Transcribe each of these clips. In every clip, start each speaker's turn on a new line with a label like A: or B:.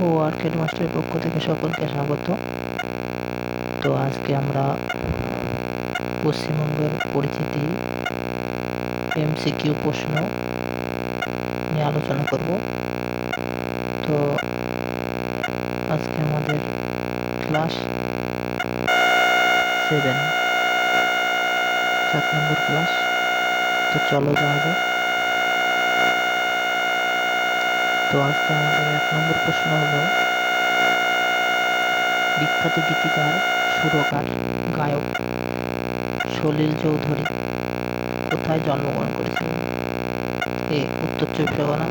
A: ও arcade মাস্টারের পক্ষ থেকে সকলকে স্বাগত। তো আজকে আমরা পশ্চিমবঙ্গের পরিচিতি, এমসিকিউ প্রশ্ন নিয়ে আলোচনা করব। তো আজকে আমাদের ক্লাস সেভেন সাত নম্বর ক্লাস। তো চলো যাওয়া যাক। তো আজকে আমাদের এক নম্বর প্রশ্ন হলো, বিখ্যাত গীতিকার, সুরকার, গায়ক সলিল চৌধুরী কোথায় জন্মগ্রহণ করেছিলেন? A Uttar Chabbish Pargana,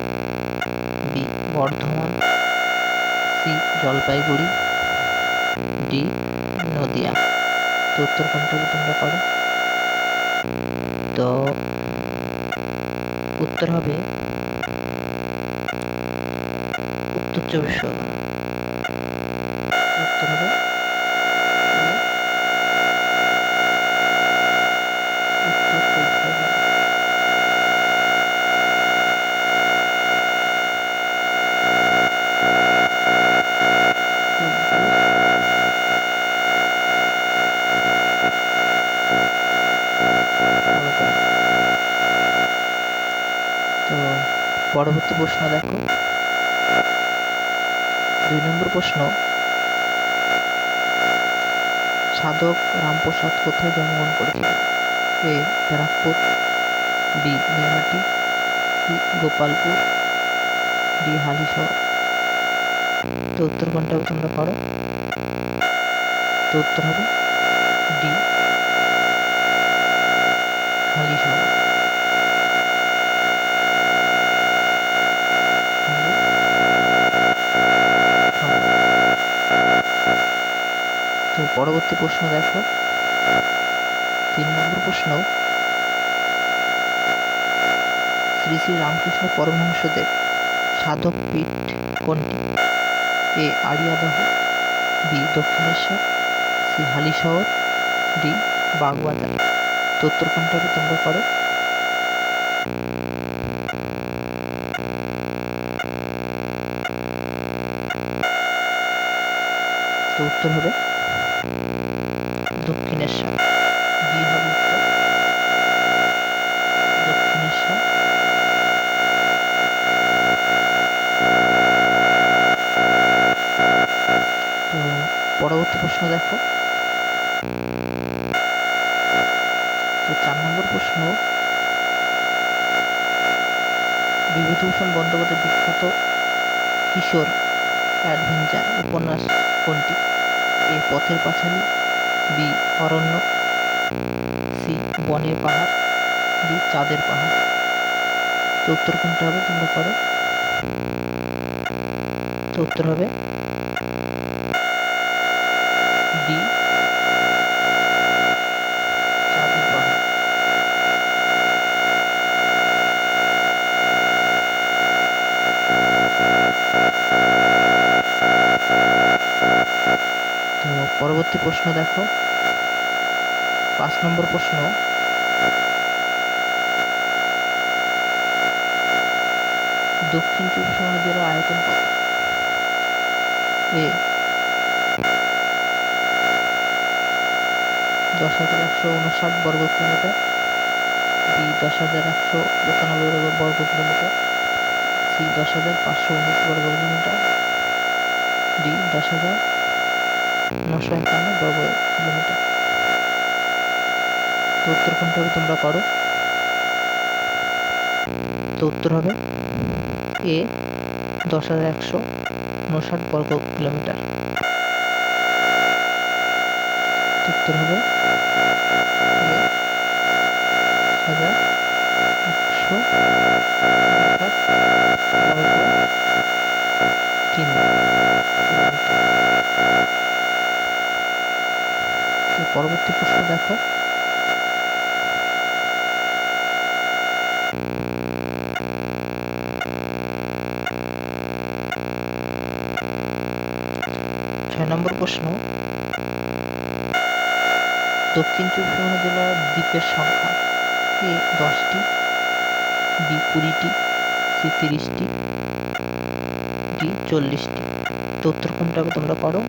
A: B Bardhaman, C Jalpaiguri, D Nadia. তো উত্তর কোনটা তোমরা করো? তো উত্তর হবে উত্তর চব্বিশ পরগনা উত্তর হবে উত্তর চব্বিশ পরগনা তো পরবর্তী প্রশ্ন দেখো। দুই নম্বর প্রশ্ন, সাধক রামপ্রসাদ কোথায় জন্মগ্রহণ করেছিলেন এ, ব্যারাকপুর, বি মেমাটি সি, গোপালপুর, ডি, হালিশহর। তো উত্তর কোনটা তোমরা করো? তো উত্তর হবে ডি, হালিশহর। পরবর্তী প্রশ্ন দেখো। তিন নম্বর প্রশ্ন, শ্রী শ্রী রামকৃষ্ণ পরমহংসদেব সাধক পীঠ কোনটি? A Ariadaha B, Dakshineswar, C, Halisahar, D Bagbazar তো উত্তর কোনটা হবে তোমরা করো তো উত্তর হবে দক্ষিণেশ্বর পরবর্তী প্রশ্ন দেখো। তো চার নম্বর প্রশ্ন বিভূতিভূষণ বন্দ্যোপাধ্যায় বিখ্যাত কিশোর অ্যাডভেঞ্চার উপন্যাস কোনটি? এ পথের পাঁচালী বি অরণ্য, সি বনের পাহাড়, ডি চাঁদের পাহাড়। তো উত্তর কোনটা হবে, তোমরা করো তো উত্তর হবে ডি চাঁদের পাহাড় তো পরবর্তী প্রশ্ন দেখো। পাঁচ নম্বর প্রশ্ন। দক্ষিণ চব্বিশ পরগনা জেলার আয়তন এ। দশ হাজার একশো উনষাট বর্গ কিলোমিটার। বি, দশ হাজার একশো পঁচানব্বই বর্গ কিলোমিটার। সি, দশ হাজার পাঁচশো উনিশ বর্গ কিলোমিটার। ডি, দশ হাজার একান্ন বর্গ কিলোমিটার তো উত্তর কোনটা হবে তোমরা করো। তো উত্তর হবে এ, দশ হাজার একশো উনষাট বর্গ কিলোমিটার। উত্তর হবে হাজার একশো কিলোমিটার তো পরবর্তী প্রশ্ন দেখো। ছয় নম্বর প্রশ্ন। দক্ষিণ চব্বিশ পরগনা জেলার দ্বীপের সংখ্যা এ দশটি। বি, কুড়িটি। সি, তিরিশটি। ডি, চল্লিশটি। তো উত্তর কোনটা হবে তোমরা করো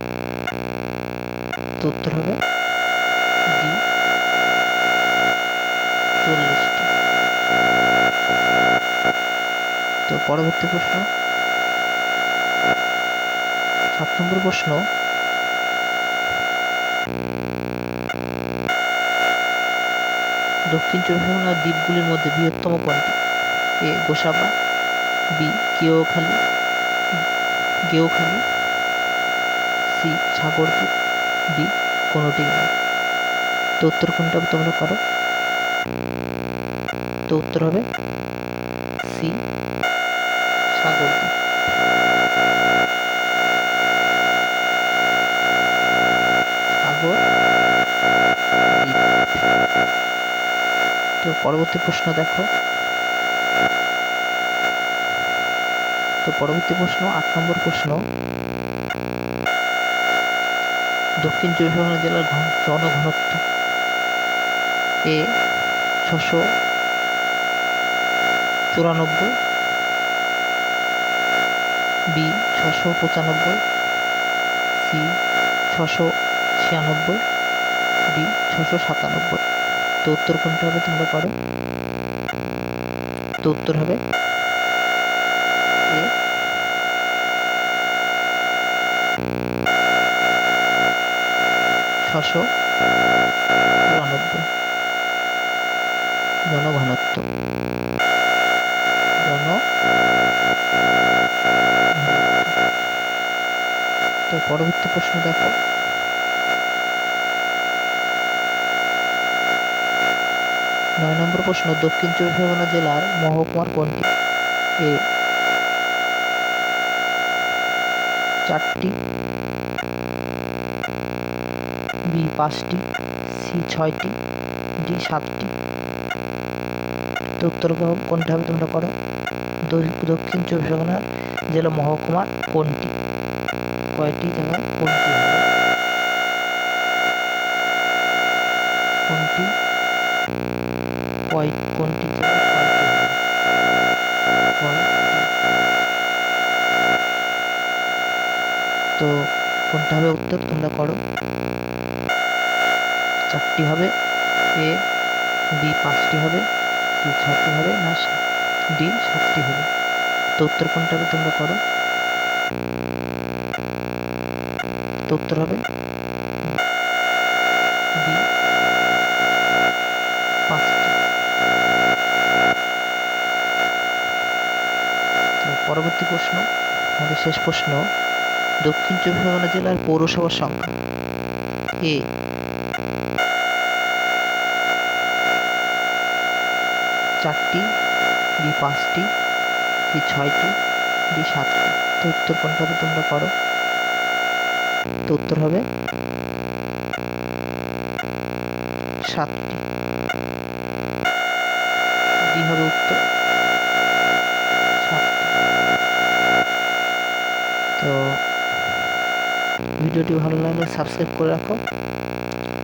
A: তো উত্তর হবে ডি চল্লিশটি তো পরবর্তী প্রশ্ন। সাত নম্বর প্রশ্ন। দক্ষিণ চব্বিশ পরগনার দ্বীপগুলির মধ্যে বৃহত্তম কোনটি? A, Gosaba, B, Keokhali, Geokhali, C, Sagardwip, D, কোনোটি নয়। তো উত্তর কোনটা তোমরা করো? তো উত্তর হবে সি তো পরবর্তী প্রশ্ন দেখো। তো পরবর্তী প্রশ্ন, আট নম্বর প্রশ্ন। দক্ষিণ চব্বিশ পরগনা জেলার ঘন- জনঘনত্ব এ ছশো চুরানব্বই। বি ছশো পঁচানব্বই, সি ছশো ছিয়ানব্বই, ডি ছশো সাতানব্বই। তো উত্তর কোনটা হবে তোমরা করো তো উত্তর হবে ছশো চুরানব্বই জনঘনত্ব। তো পরবর্তী প্রশ্ন দেখো। নয় নম্বর প্রশ্ন, দক্ষিণ চব্বিশ পরগনা জেলার মহকুমার কোনটি? এ, চারটি। বি, পাঁচটি। সি, ছয়টি। ডি, সাতটি। তো উত্তর কোনটা হবে তোমরা করো? দক্ষিণ চব্বিশ পরগনার জেলা মহকুমা কোনটি? কয়টি জায়গায় কোনটি হবে কোনটি কোনটি তো কোনটা হবে উত্তর তোমরা করো। চারটি হবে। এ, বি পাঁচটি হবে। সি ছটি হবে না ডি সাতটি হবে। তো উত্তর কোনটা হবে তোমরা করো। উত্তর হবে? বি পরবর্তী প্রশ্ন, আমাদের শেষ প্রশ্ন, দক্ষিণ চব্বিশ পরগনা জেলার পৌরসভার সংখ্যা। এ, চারটি, বি, পাঁচটি সি ছয়টি ডি সাতটি। তো উত্তর কোনটা তোমরা করো? তো উত্তর হবে সাতটি। ডি হবে উত্তর। তো ভিডিওটি ভালো লাগলে সাবস্ক্রাইব করে রাখো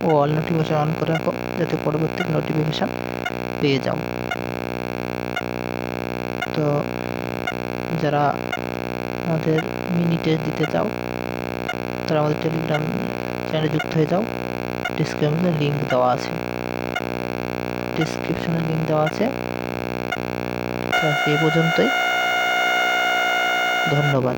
A: ও অল নোটিফিকেশন অন করে রাখো যাতে পরবর্তী নোটিফিকেশান পেয়ে যাও। তো যারা আমাদের মিনি টেস্ট দিতে চাও তারা আমাদের টেলিগ্রাম চ্যানেলে যুক্ত হয়ে যাও। ডিসক্রিপশনে লিঙ্ক দেওয়া আছে। ডিসক্রিপশনে লিঙ্ক দেওয়া আছে। আজকে এ পর্যন্তই। ধন্যবাদ।